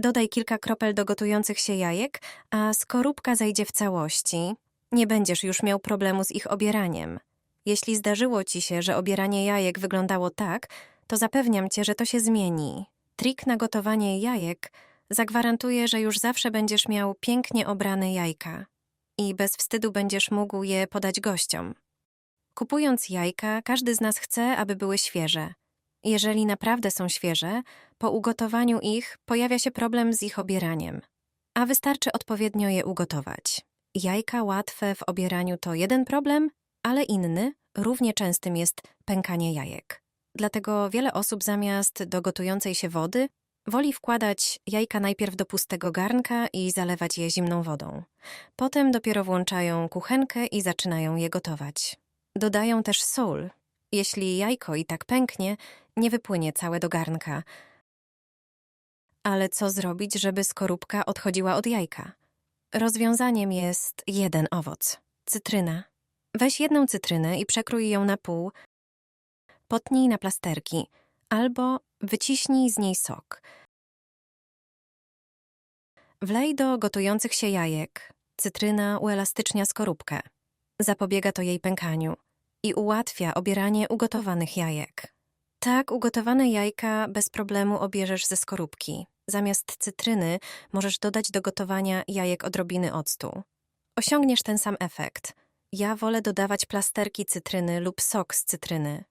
Dodaj kilka kropel do gotujących się jajek, a skorupka zejdzie w całości. Nie będziesz już miał problemu z ich obieraniem. Jeśli zdarzyło ci się, że obieranie jajek wyglądało tak, to zapewniam cię, że to się zmieni. Trik na gotowanie jajek zagwarantuje, że już zawsze będziesz miał pięknie obrane jajka i bez wstydu będziesz mógł je podać gościom. Kupując jajka, każdy z nas chce, aby były świeże. Jeżeli naprawdę są świeże, po ugotowaniu ich pojawia się problem z ich obieraniem, a wystarczy odpowiednio je ugotować. Jajka łatwe w obieraniu to jeden problem, ale inny, równie częstym jest pękanie jajek. Dlatego wiele osób zamiast do gotującej się wody woli wkładać jajka najpierw do pustego garnka i zalewać je zimną wodą. Potem dopiero włączają kuchenkę i zaczynają je gotować. Dodają też sól. Jeśli jajko i tak pęknie, nie wypłynie całe do garnka. Ale co zrobić, żeby skorupka odchodziła od jajka? Rozwiązaniem jest jeden owoc cytryna. Weź jedną cytrynę i przekrój ją na pół. Potnij na plasterki albo wyciśnij z niej sok. Wlej do gotujących się jajek. Cytryna uelastycznia skorupkę. Zapobiega to jej pękaniu i ułatwia obieranie ugotowanych jajek. Tak ugotowane jajka bez problemu obierzesz ze skorupki. Zamiast cytryny możesz dodać do gotowania jajek odrobiny octu. Osiągniesz ten sam efekt. Ja wolę dodawać plasterki cytryny lub sok z cytryny.